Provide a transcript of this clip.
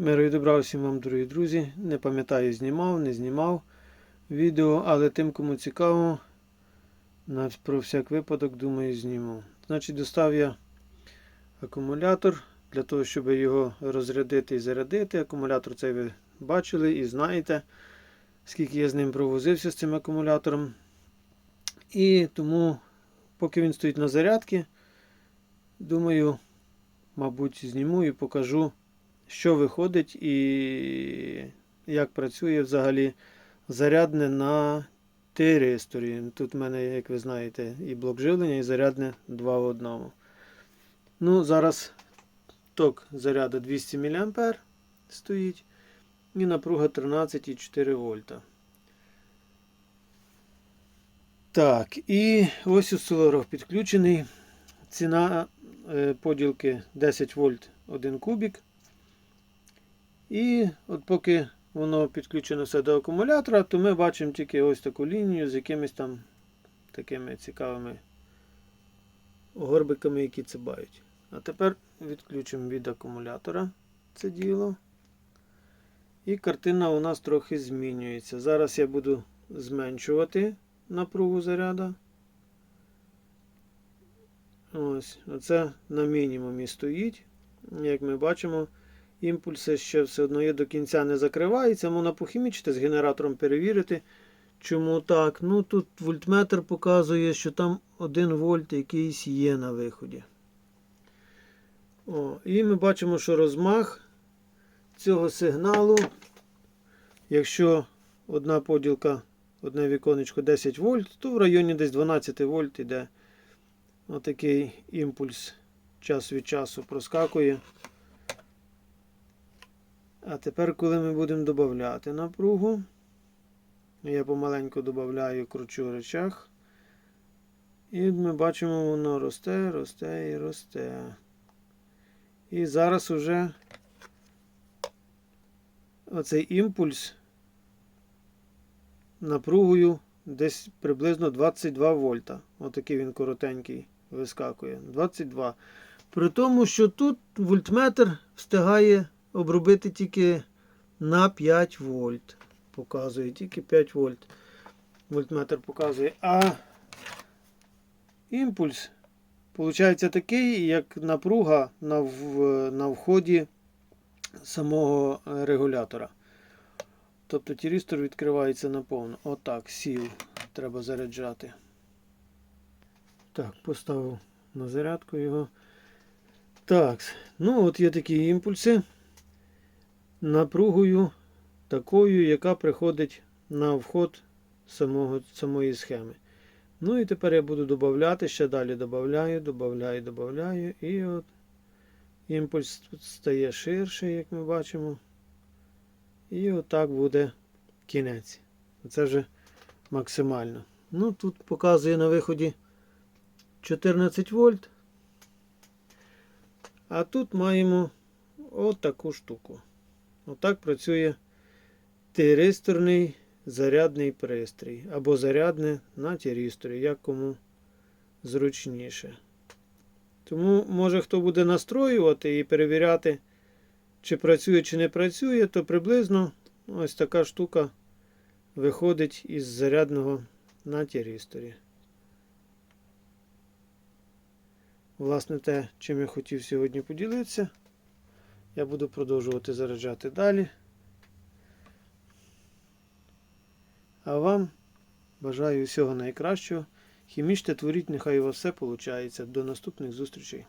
Миру і добра всім вам, дорогі друзі. Не пам'ятаю, знімав, не знімав відео, але тим, кому цікаво, про всяк випадок, думаю, зніму. Значить, достав я акумулятор для того, щоб його розрядити і зарядити. Акумулятор цей ви бачили і знаєте, скільки я з ним провозився з цим акумулятором. І тому, поки він стоїть на зарядці, думаю, мабуть, зніму і покажу що виходить і як працює взагалі зарядне на тиристорі. Тут в мене, як ви знаєте, і блок живлення, і зарядне 2 в одному. Ну, зараз ток заряду 200 мА стоїть і напруга 13,4 вольта. Так, і ось осцилограф підключений. Ціна е, поділки 10 вольт 1 кубік. І от поки воно підключено все до акумулятора, то ми бачимо тільки ось таку лінію з якимись там такими цікавими горбиками, які цибають. А тепер відключимо від акумулятора це діло. І картина у нас трохи змінюється. Зараз я буду зменшувати напругу заряду. Ось, оце на мінімумі стоїть. Як ми бачимо, імпульси ще все одно є до кінця не закривається. Можна похімічити з генератором перевірити. Чому так? Ну тут вольтметр показує, що там 1 вольт якийсь є на виході. О, І ми бачимо, що розмах цього сигналу, якщо одна поділка, одне віконечко 10 вольт, то в районі десь 12 вольт іде отакий імпульс час від часу проскакує. А тепер, коли ми будемо додати напругу, я помаленьку додаю, кручу речах. І ми бачимо, воно росте, росте і росте. І зараз уже оцей імпульс напругою десь приблизно 22 вольта. Отакий він коротенький вискакує. 22. При тому, що тут вольтметр встигає обробити тільки на 5 вольт. Показує тільки 5 вольт. Вольтметр показує. А імпульс виходить такий, як напруга на, на вході самого регулятора. Тобто тірістор відкривається наповно. Отак, сів. Треба заряджати. Так, поставив на зарядку його. Так, ну от є такі імпульси напругою такою, яка приходить на вход самого, самої схеми. Ну і тепер я буду додати, ще далі додаю, додаю, додаю. І от імпульс стає ширший, як ми бачимо. І отак буде кінець. Це вже максимально. Ну, тут показує на виході 14 вольт. А тут маємо от таку штуку. Отак працює тиристорний зарядний пристрій. Або зарядне на тиристорі, як кому зручніше. Тому, може, хто буде настроювати і перевіряти, чи працює, чи не працює, то приблизно ось така штука виходить із зарядного на тиристорі. Власне, те, чим я хотів сьогодні поділитися. Я буду продовжувати заряджати далі. А вам бажаю всього найкращого. Хімічте, творіть, нехай у вас все виходить. До наступних зустрічей.